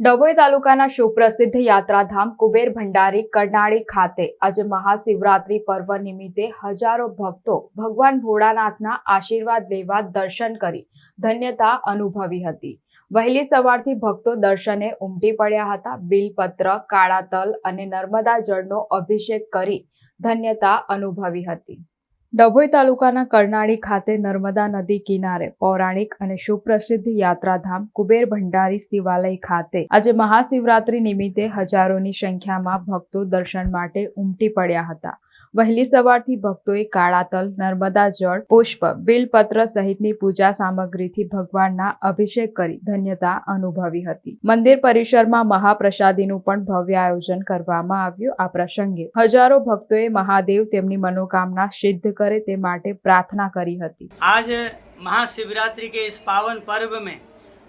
ડભોઈ તાલુકાના સુપ્રસિદ્ધ યાત્રાધામ કુબેર ભંડારી કરનાળી ખાતે આજે મહાશિવરાત્રી પર્વ નિમિત્તે હજારો ભક્તો ભગવાન ભોળાનાથના આશીર્વાદ લેવા દર્શન કરી ધન્યતા અનુભવી હતી. વહેલી સવારથી ભક્તો દર્શને ઉમટી પડ્યા હતા. બિલપત્ર, કાળા તલ અને નર્મદા જળનો અભિષેક કરી ધન્યતા અનુભવી હતી. ડભોઈ તાલુકાના કરનાળી ખાતે નર્મદા નદી કિનારે પૌરાણિક અને સુપ્રસિદ્ધ યાત્રાધામ કુબેર ભંડારી શિવાલય ખાતે આજે મહાશિવરાત્રી નિમિત્તે હજારોની સંખ્યામાં ભક્તો દર્શન માટે ઉમટી પડ્યા હતા. વહેલી સવારથી ભક્તોએ કાળા તલ નર્મદા જળ, પુષ્પ, બિલપત્ર સહિતની પૂજા સામગ્રીથી ભગવાનના અભિષેક કરી ધન્યતા અનુભવી હતી. મંદિર પરિસરમાં મહાપ્રસાદીનું પણ ભવ્ય આયોજન કરવામાં આવ્યું. આ પ્રસંગે હજારો ભક્તોએ મહાદેવ તેમની મનોકામના સિદ્ધ કરે તે માટે પ્રાર્થના કરી હતી आज महाशिवरात्रि के इस पावन पर्व में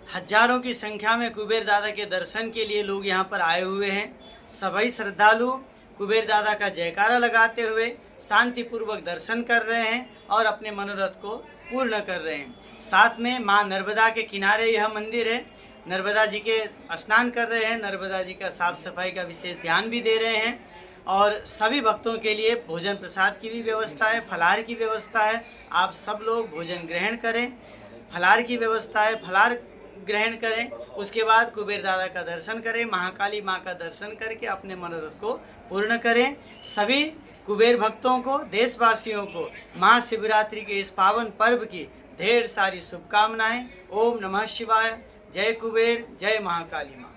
हजारों की संख्या में कुबेर दादा के दर्शन के लिए लोग यहाँ पर आए हुए हैं सभी श्रद्धालु कुबेर दादा का जयकारा लगाते हुए शांतिपूर्वक दर्शन कर रहे हैं और अपने मनोरथ को पूर्ण कर रहे हैं साथ में माँ नर्मदा के किनारे यह मंदिर है नर्मदा जी के स्नान कर रहे हैं नर्मदा जी का साफ सफाई का विशेष ध्यान भी दे रहे हैं और सभी भक्तों के लिए भोजन प्रसाद की भी व्यवस्था है फलार की व्यवस्था है। आप सब लोग भोजन ग्रहण करें फलार की व्यवस्था है फलार ग्रहण करें, उसके बाद कुबेर दादा का दर्शन करें, महाकाली माँ का दर्शन करके अपने मनोरथ को पूर्ण करें। सभी कुबेर भक्तों को, देशवासियों को महाशिवरात्रि के इस पावन पर्व की ढेर सारी शुभकामनाएँ। ओम नमः शिवाय। जय कुबेर, जय महाकाली माँ।